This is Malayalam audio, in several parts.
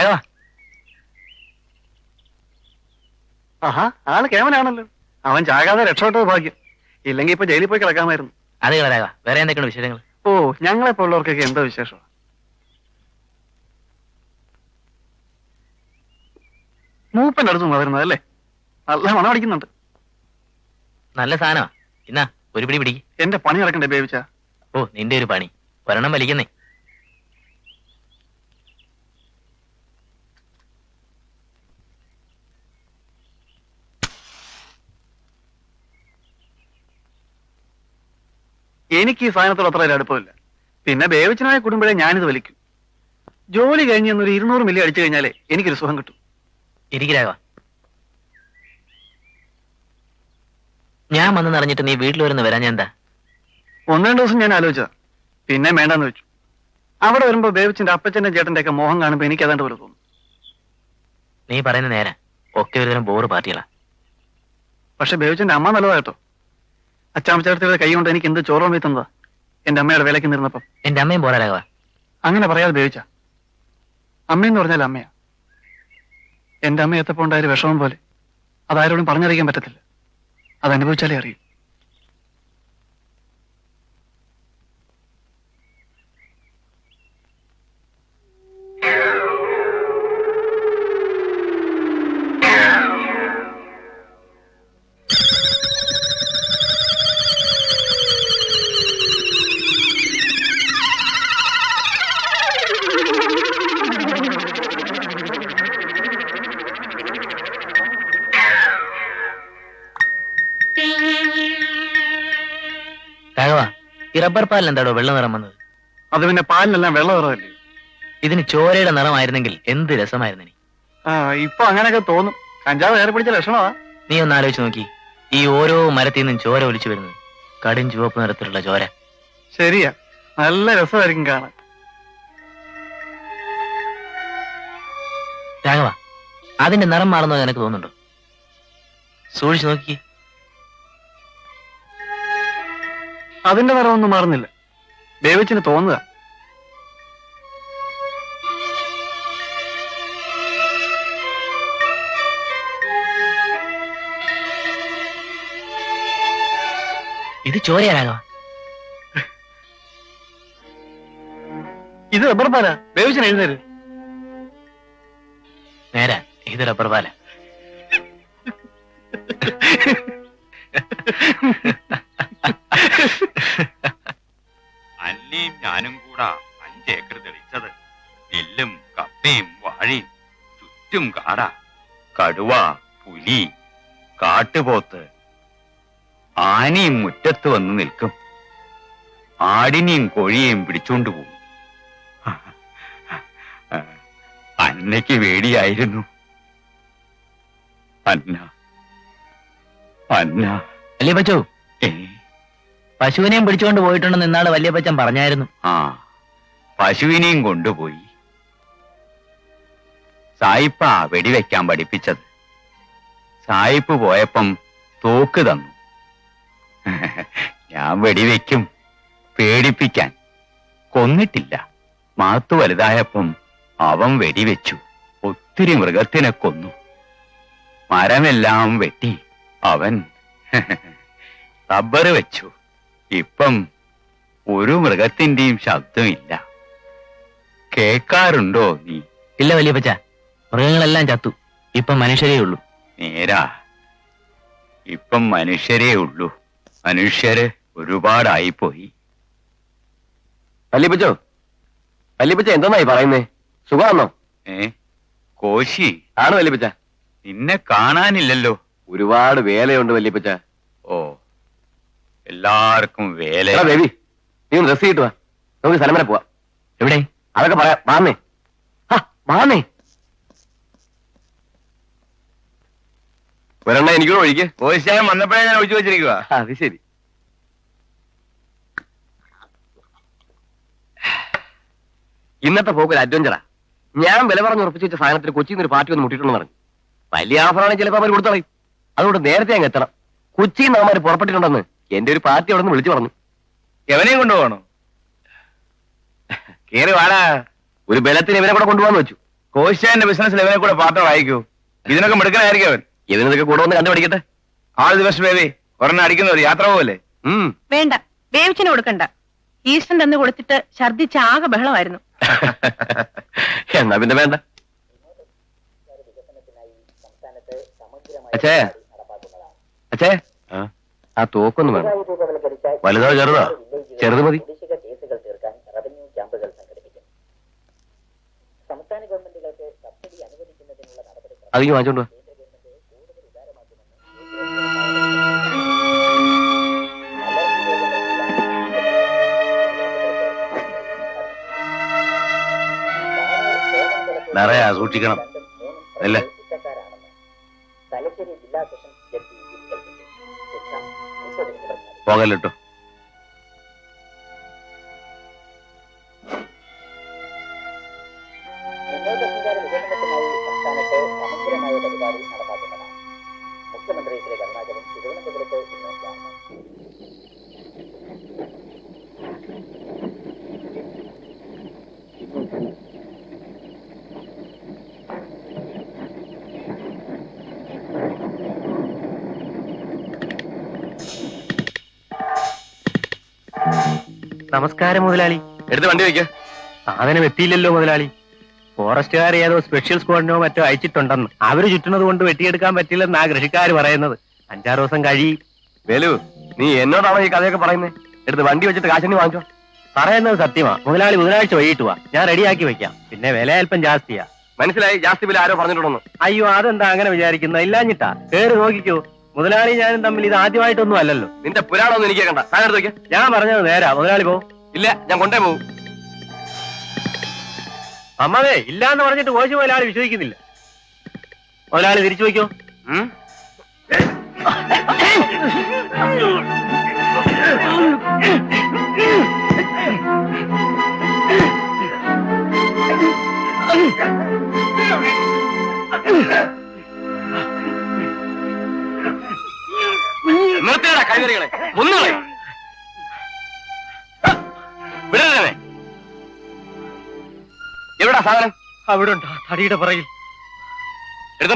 രാഘവ ആഹാ ആൾ കേമനാണല്ലോ. അവൻ ചാകാതെ രക്ഷപ്പെട്ടത് ഭാഗ്യം. ഇല്ലെങ്കിൽ ഇപ്പൊ ജയിലിൽ പോയി കിടക്കാമായിരുന്നു. അതെ കള വേറെ എന്തൊക്കെയാണ് വിശേഷങ്ങൾ? ഓ ഞങ്ങളെ ഉള്ളവർക്കൊക്കെ എന്തോ വിശേഷം? മൂപ്പന്റെ അടുത്ത് വരുന്നത് അല്ലേ? നല്ല മണം അടിക്കുന്നുണ്ട്. നല്ല സാധനമാ. എന്നാ ഒരു പിടി പിടിക്ക്. എന്റെ പണി നടക്കണ്ടേ ബേബിച്ച? ഓ നിന്റെ ഒരു പണി. വരണം വലിക്കുന്നേ. എനിക്ക് ഈ സാധനത്തോട് അത്ര അടുപ്പമില്ല. പിന്നെ ബേവച്ചനായ കുടുംബത്തെ ഞാനിത് വലിക്കും. ജോലി കഴിഞ്ഞ് ഒരു ഇരുന്നൂറ് മില്ലി അടിച്ചു കഴിഞ്ഞാലേ എനിക്കൊരു സുഖം കിട്ടും. ഇരിക്കലാവാ ഞാൻ വന്ന് നിറഞ്ഞിട്ട് നീ വീട്ടിൽ വരുന്ന വരാൻ ഞാൻ എന്താ? ഒന്ന് രണ്ട് ദിവസം ഞാൻ ആലോചിച്ചതാ. പിന്നെ വേണ്ടെന്ന് വെച്ചു. അവിടെ വരുമ്പോ ബേബിച്ചിന്റെ അപ്പച്ചന്റെ ചേട്ടന്റെ ഒക്കെ മോഹം കാണുമ്പോ എനിക്ക് അതാണ്ട് പോലെ തോന്നും. നീ പറയുന്ന നേരെ. ഒക്കെ ഒരു തരം ബോറ് പാർട്ടികളാ പക്ഷെ ബേബിച്ചിന്റെ അമ്മ നല്ലതാ കേട്ടോ. അച്ചാമ്മച്ചേട്ടത്തിയുടെ കൈ കൊണ്ട് എനിക്ക് എന്ത് ചോറോ വീത്തുന്നതാ എന്റെ അമ്മയുടെ വിലക്ക് നിന്നപ്പം എന്റെ അമ്മയും പോരാ അങ്ങനെ പറയാതെ ഉപയോഗിച്ച. അമ്മയെന്ന് പറഞ്ഞാൽ അമ്മയാ. എന്റെ അമ്മ എത്തപ്പോ ഉണ്ടായ ഒരു വിഷമം പോലെ. അതാരോടും പറഞ്ഞറിയിക്കാൻ പറ്റത്തില്ല. അത് അനുഭവിച്ചാലേ അറിയൂ. റബ്ബർ പാലിൽ എന്താടോ വെള്ള നിറം വന്നത്? അത് പിന്നെ പാലിനെല്ലാം വെള്ള നിറമല്ലേ ഇതിന് ചോരയുടെ നിറമായിരുന്നെങ്കിൽ എന്ത് രസമായിരുന്നു നീ ആ ഇപ്പൊ അങ്ങനെയൊക്കെ തോന്നും. കഞ്ചാവ് കയറി പിടിച്ച ലക്ഷണമാ. നീ ഒന്ന് ആലോചിച്ച് നോക്കി. ഈ ഓരോ മരത്തിൽ നിന്നും ചോര ഒലിച്ചു വരുന്നത് കടും ചുവപ്പ് നിറത്തിലുള്ള ചോര. ശരിയാ. നല്ല രസമായിരിക്കും കാണാൻ. രാഘവ അതിന്റെ നിറം മാറുന്നത് എനിക്ക് തോന്നുന്നുണ്ടോ? സൂക്ഷിച്ചു നോക്കി അതിന്റെ നിറമൊന്നും മാറുന്നില്ല. ബേബിച്ചിന് തോന്നുക. ഇത് ചോരയാണോ? ഇത് റബ്ബർ പാല. ബേബിച്ചിന് എഴുന്നേര്. നേരാ ഇത് റബ്ബർ പാല. ഞാനും കൂടാ അഞ്ചേക്കർ തെളിച്ചത്. നെല്ലും കപ്പയും വാഴയും ചുറ്റും കാട. കടുവ പുലി കാട്ടുപോത്ത് ആനയും മുറ്റത്ത് വന്ന് നിൽക്കും. ആടിനെയും കോഴിയെയും പിടിച്ചോണ്ട് പോകും. അന്നയ്ക്ക് വേടിയായിരുന്നു. അന്ന അന്ന. അല്ലേ ബച്ചോ? ഏ? പശുവിനെയും പിടിച്ചുകൊണ്ട് പോയിട്ടുണ്ടെന്ന് ഇന്നാൾ വല്യപ്പച്ചൻ പച്ചൻ പറഞ്ഞായിരുന്നു. ആ പശുവിനെയും കൊണ്ടുപോയി. സായിപ്പ വെടിവെക്കാൻ പഠിപ്പിച്ചത്. സായിപ്പ് പോയപ്പം തോക്ക് തന്നു. ഞാൻ വെടിവെക്കും പേടിപ്പിക്കാൻ. കൊന്നിട്ടില്ല. മാത്തു വലുതായപ്പം അവൻ വെടിവെച്ചു. ഒത്തിരി മൃഗത്തിനെ കൊന്നു. മരമെല്ലാം വെട്ടി അവൻ റബ്ബർ വെച്ചു. ഇപ്പം ഒരു മൃഗത്തിന്റെയും ശബ്ദമില്ല. കേക്കാറുണ്ടോ നീ? ഇല്ല വലിയ പച്ച മൃഗങ്ങളെല്ലാം ചത്തു. ഇപ്പം മനുഷ്യരേ ഉള്ളൂ. നേരാ. ഇപ്പം മനുഷ്യരേ ഉള്ളൂ. മനുഷ്യര് ഒരുപാടായിപ്പോയി. വല്യപ്പച്ചോ? വല്യപ്പച്ച എന്തെന്നായി പറയുന്നേ? സുഖമാണോ? ഏ? കോശി. ആണ് വല്യപ്പച്ച? നിന്നെ കാണാനില്ലല്ലോ. ഒരുപാട് വേലയുണ്ട് വല്യപ്പച്ച. ഓ. എല്ലാവർക്കും വേല. ബേബി നീ ഒന്ന് ഡ്രസ് കിട്ടുവാ നമുക്ക് സ്ഥലം വരെ പോവാം. എവിടെ? അതൊക്കെ പറയാം. വാന്നേ ആ വാന്നേ ഒരെണ്ണ എനിക്കൂടെ ഒഴിക്ക്. കോശായം വന്നപ്പോഴേ ഞാൻ ഒഴിച്ചു വെച്ചിരിക്കുക അത് ശരി. ഇന്നത്തെ പോക്ക് ഒരു അഡ്വഞ്ചറാ ഞാൻ വില പറഞ്ഞ് ഉറപ്പിച്ചു വെച്ച സാധനത്തിൽ കൊച്ചിയിൽ നിന്ന് ഒരു പാർട്ടി ഒന്ന് മുട്ടിയിട്ടുണ്ടെന്ന് പറഞ്ഞു. വലിയ ആഫറാണെങ്കിൽ ചിലപ്പോൾ അവർ കൊടുത്തളയും. അതുകൊണ്ട് നേരത്തെ അങ്ങ് എത്തണം. കൊച്ചിയിൽ നിന്ന് അവന്മാർ പുറപ്പെട്ടിട്ടുണ്ടെന്ന് എന്റെ ഒരു പാർട്ടി അവിടെ നിന്ന് വിളിച്ചു പറഞ്ഞു. എവനെയും കൊണ്ടുപോകണോ? കേറി വാടാ. ഒരു ബലത്തിന് ഇവനെ കൂടെ കൊണ്ടുപോകാന്ന് വെച്ചു. കോശാന്റെ ബിസിനസ്സിൽ ഇവനെ കൂടെ പാർട്ടി വായിക്കൂ. ഇതിനൊക്കെ മെടുക്കണായിരിക്കും അവൻ. ഇവനൊക്കെ കൂടെ വന്ന് കണ്ടു കണ്ടുപിടിക്കട്ടെ. ആൾ ദിവസം ബേബി. ഒരെണ്ണം അടിക്കുന്ന ഒരു യാത്ര പോലെ വേണ്ട. ബേബിച്ചിന് കൊടുക്കണ്ട. ഈസ്റ്റൻ തന്നു കൊടുത്തിട്ട് ഛർദിച്ച ആകെ ബഹളമായിരുന്നു. എന്നാ പിന്നെ വേണ്ട. അച്ഛേ. അച്ഛേ. ആ തോക്കൊന്നും വേണം. വലുതാ ചെറുതാ? ചെറുത് മതി. അതിന് വാങ്ങിച്ചോണ്ട്. നിറയാ സൂക്ഷിക്കണം. അല്ലേ? പോകല്ലോ നമസ്കാരം മുതലാളി. എടുത്ത് വണ്ടി വയ്ക്ക. സാധനം എത്തിയില്ലല്ലോ മുതലാളി. ഫോറസ്റ്റുകാർ ഏതോ സ്പെഷ്യൽ സ്ക്വാഡിനോ മറ്റോ അയച്ചിട്ടുണ്ടെന്ന്. അവർ ചുറ്റുന്നത് കൊണ്ട് വെട്ടിയെടുക്കാൻ പറ്റില്ലെന്ന് ആ കൃഷിക്കാർ പറയുന്നത്. അഞ്ചാറ് ദിവസം കഴി. വേലു നീ എന്നോടാണോ ഈ കഥയൊക്കെ പറയുന്നത്? എടുത്ത് വണ്ടി വെച്ചിട്ട് കാശിനി വാങ്ങിച്ചോ. പറയുന്നത് സത്യമാ. മുതലാളി ബുധനാഴ്ച വൈകിട്ട് വാ. ഞാൻ റെഡിയാക്കി വെക്കാം. പിന്നെ വില അല്പം ജാസ്തിയാ. മനസ്സിലായി? ജാസ്തി വില ആരോ പറഞ്ഞിട്ടുണ്ടെന്ന്. അയ്യോ അതെന്താ അങ്ങനെ വിചാരിക്കുന്ന? ഇല്ലാഞ്ഞിട്ടാ. കേറി നോക്കിക്കോ. മുതലാളി ഞാനും തമ്മിൽ ഇത് ആദ്യമായിട്ടൊന്നും അല്ലല്ലോ. നിന്റെ പുരാണമൊന്നും എനിക്ക് കണ്ട സാധനം വെക്കാം ഞാൻ പറഞ്ഞത് നേരാ. മുതലാളി പോ. ഇല്ല ഞാൻ കൊണ്ടേ പോകും അമ്മവേ ഇല്ലാന്ന് പറഞ്ഞിട്ട് കോശി മുതലാളി വിശ്വസിക്കുന്നില്ല. മുതലാളി തിരിച്ചു വയ്ക്കോ ഉം? നിർത്തിയടാ കൈവരികളെ. ഒന്നുകളെ വിടരുതേ. എവിടാ സാധനം? അവിടെ ഉണ്ടോ തടിയുടെ പുറകിൽ. എടുത്തോ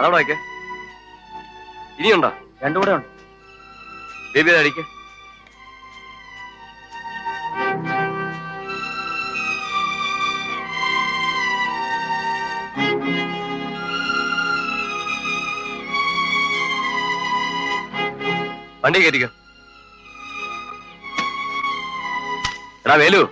അതവിടെ വയ്ക്ക്. ഇനിയുണ്ടോ? രണ്ടും കൂടെ ഉണ്ട്. ബേബി അടിക്ക്. വണ്ടി കയറ്റിക്കോ. വേലു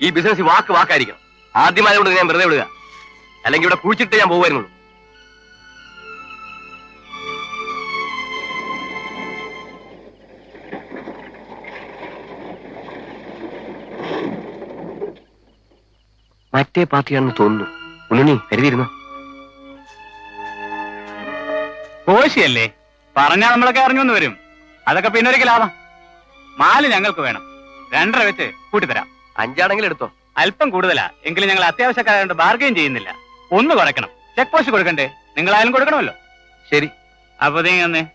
ഈ ബിസിനസ് വാക്ക് വാക്കായിരിക്കണം. ആദ്യമായതുകൊണ്ട് ഞാൻ വെറുതെ വിടുക. അല്ലെങ്കിൽ ഇവിടെ കുഴിച്ചിട്ട് ഞാൻ പോകുമായിരുന്നു മറ്റേ പാർട്ടിയാണെന്ന് തോന്നുന്നു. ഉണ്ണി കരുതിയിരുന്നോ? കോശിയല്ലേ പറഞ്ഞാൽ നമ്മളൊക്കെ അറിഞ്ഞൊന്ന് വരും. അതൊക്കെ പിന്നെ ഒരിക്കൽ ലാഭം മാൽ ഞങ്ങൾക്ക് വേണം. രണ്ടര വെച്ച് കൂട്ടിത്തരാം. അഞ്ചാണെങ്കിൽ എടുത്തോ. അല്പം കൂടുതലാ. എങ്കിലും ഞങ്ങൾ അത്യാവശ്യക്കാരായതുകൊണ്ട് ബാർഗെയിൻ ചെയ്യുന്നില്ല. ഒന്ന് കുറയ്ക്കണം. ചെക്ക് പോസ്റ്റ് കൊടുക്കണ്ടേ? നിങ്ങളായാലും കൊടുക്കണമല്ലോ. ശരി. അപ്പൊ തന്നെ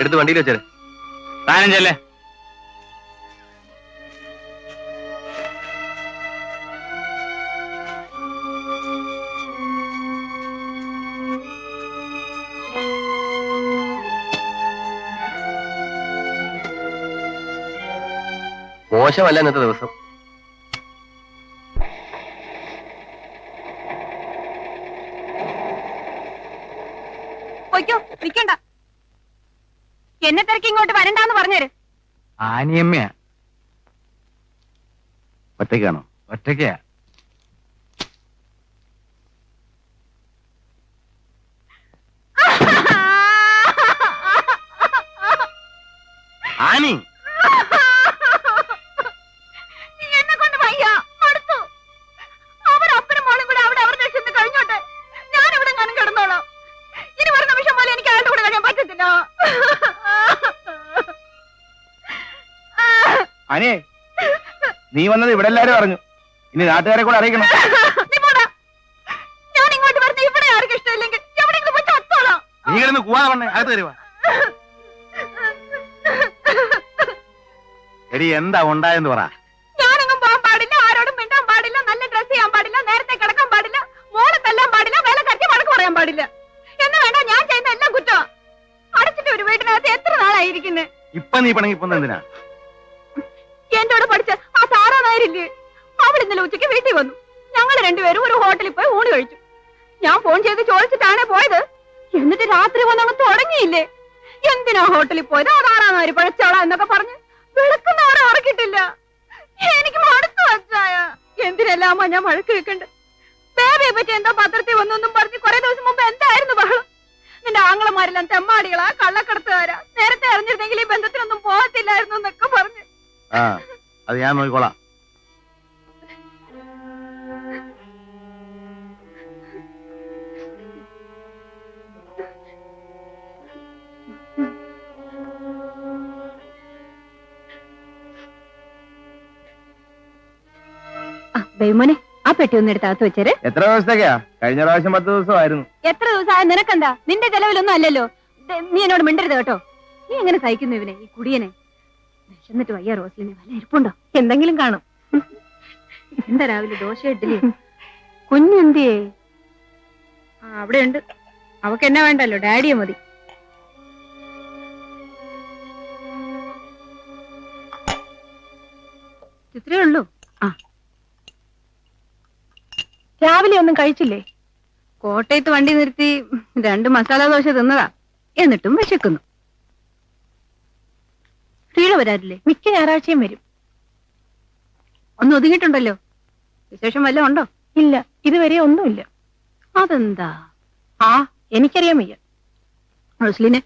എടുത്ത് വണ്ടിയിൽ വെച്ചേ താനം മോശമല്ല ഇന്നത്തെ ദിവസം. പൊയ്ക്കോ നിക്കണ്ട എന്നെ തിരക്കി ഇങ്ങോട്ട് വരണ്ടാന്ന് പറഞ്ഞേര്. ആനിയമ്മയാ. ഒറ്റയ്ക്കാണോ? ഒറ്റയ്ക്കാ അനേ നീ വന്നത് ഇവിടെ എല്ലാരും അറിഞ്ഞു. ഇനി നാട്ടുകാരെ കൂടെ അറിയിക്കണം. ഞാൻ ഇങ്ങോട്ട് വരുന്ന ഇവിടെ ആർക്കും ഇഷ്ടമില്ലെങ്കിൽ എവിടെയെങ്കിലും പോയി ചത്തോളാം. നീ കിടന്ന് കൂവാതെ വണ്ണേ അകത്ത് തരുവാ എടി എന്താ ഉണ്ടായെന്ന് പറ. ഞാനങ്ങും പോകാൻ പാടില്ല ആരോടും മിണ്ടാൻ പാടില്ല നല്ല ഡ്രസ് ചെയ്യാൻ പാടില്ല നേരത്തെ കിടക്കാൻ പാടില്ല മോളെ തല്ലാൻ പാടില്ല വേല കറ്റി വഴക്ക് പറയാൻ പാടില്ല. എന്ന് വേണ്ട ഞാൻ ചെയ്യുന്ന എല്ലാം കുറ്റം അടച്ചിട്ട് ഒരു വീട്ടിനകത്ത് എത്ര നാളായിരിക്കുന്നേ ഇപ്പൊ നീ പണങ്ങി പോന്ന നായരില്ലേ അവൾ ഇന്നലെ ഉച്ചയ്ക്ക് വീട്ടിൽ വന്നു. ഞങ്ങൾ രണ്ടുപേരും ഒരു ഹോട്ടലിൽ പോയി ഊണ് കഴിച്ചു. ഞാൻ ഫോൺ ചെയ്ത് ചോദിച്ചിട്ടാണ് പോയത്. എന്നിട്ട് രാത്രി വന്നങ്ങ് തുടങ്ങിയില്ലേ? എന്തിനാ ഹോട്ടലിൽ പോയത്? അതാറാന്ന് ഒരു പഴച്ചോള എന്നൊക്കെ പറഞ്ഞ് വെളുക്കുന്നവരെ ഉറക്കിട്ടില്ല എനിക്ക് മടുത്തു വച്ചായ. എന്തിനെല്ലാമോ ഞാൻ വഴക്ക് വെക്കണ്ട്? ബേബിയെ പറ്റി എന്തോ പത്രത്തിൽ വന്നൊന്നും പറഞ്ഞ് കുറെ ദിവസം മുമ്പ് എന്തായിരുന്നു ബഹളം? നിന്റെ ആങ്ങളമാരെല്ലാം തെമ്മാടികളാ കള്ളക്കടത്തുകാരാ. നേരത്തെ അറിഞ്ഞിരുന്നെങ്കിൽ ഈ ബന്ധത്തിനൊന്നും പോകത്തില്ലായിരുന്നു എന്നൊക്കെ പറഞ്ഞു. അത് ഞാൻ നോക്കിക്കോളാം. ബൈമോനെ ആ പെട്ടി ഒന്ന് എടുത്ത് അകത്ത് വെച്ചേര്. എത്ര ദിവസത്തേക്കാ? കഴിഞ്ഞ പ്രാവശ്യം പത്ത് ദിവസമായിരുന്നു. എത്ര ദിവസമായ? നിനക്കെന്താ? നിന്റെ ചെലവിലൊന്നും അല്ലല്ലോ. ദേ, നീ എന്നോട് മിണ്ടരുത് കേട്ടോ. നീ എങ്ങനെ സഹിക്കുന്നു ഇവനെ ഈ കുടിയനെ? വിശന്നിട്ട് വയ്യ റോസ്ലിന്. വല്ല ഇരിപ്പുണ്ടോ? എന്തെങ്കിലും കാണും. എന്താ രാവിലെ ദോശ ഇഡ്ഡലി? കുഞ്ഞെന്തിയേ? ആ അവിടെ ഉണ്ട് അവക്ക് എന്നാ വേണ്ടല്ലോ ഡാഡിയെ മതി. ഇത്രേ ഉള്ളൂ? ആ. രാവിലെ ഒന്നും കഴിച്ചില്ലേ? കോട്ടയത്ത് വണ്ടി നിർത്തി രണ്ട് മസാല ദോശ തിന്നതാ. എന്നിട്ടും വിശക്കുന്നു. ശ്രീള വരാറില്ലേ? മിക്ക ഞായറാഴ്ചയും വരും. ഒന്ന് ഒതുങ്ങിയിട്ടുണ്ടല്ലോ? വിശേഷം വല്ല ഉണ്ടോ? ഇല്ല. ഇതുവരെ ഒന്നുമില്ല. അതെന്താ? ആ എനിക്കറിയാൻ വയ്യ. റോസ്ലിന്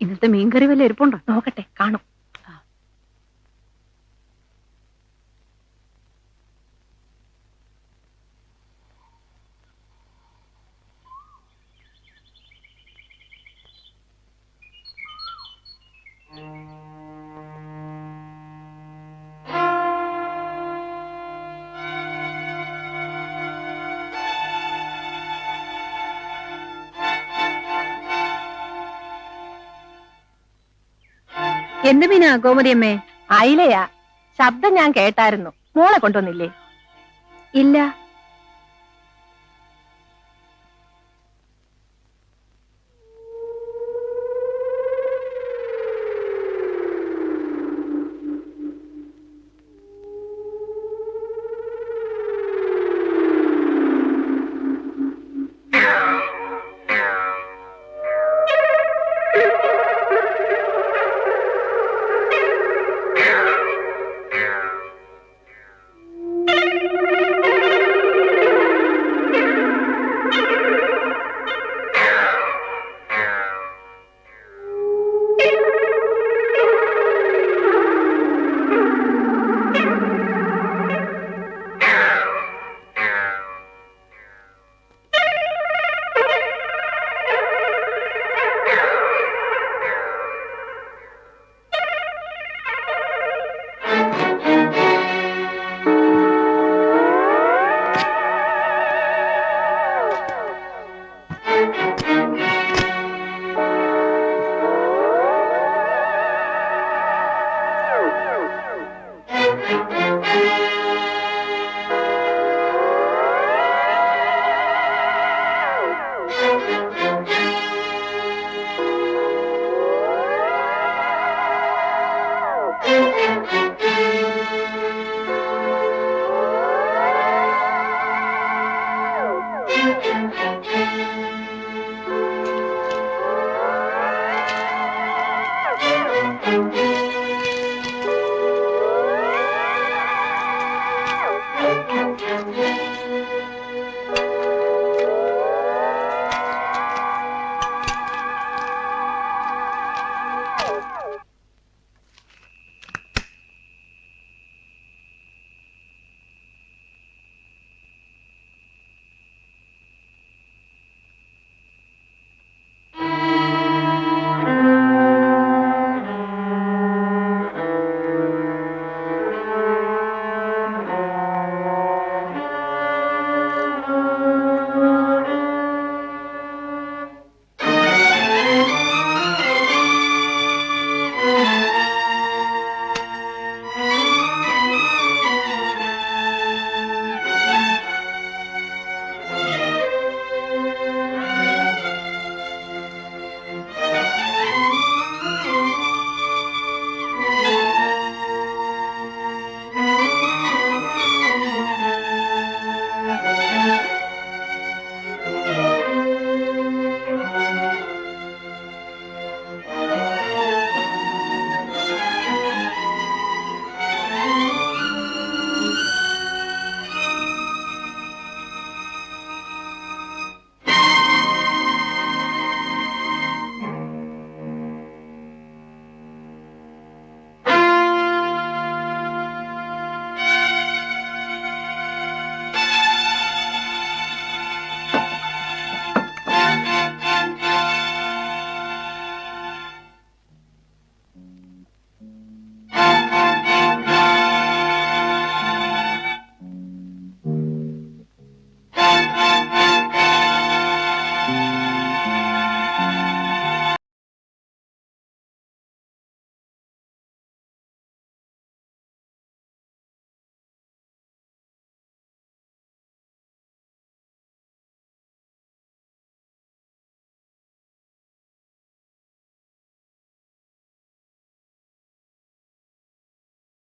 ഇന്നത്തെ മീൻകറി വല്ല ഇരിപ്പുണ്ടോ നോക്കട്ടെ കാണും. എന്ത് മീനാ ഗോമതിയമ്മേ? അയിലയാ. ശബ്ദം ഞാൻ കേട്ടായിരുന്നു. മോളെ കൊണ്ടുവന്നില്ലേ? ഇല്ല.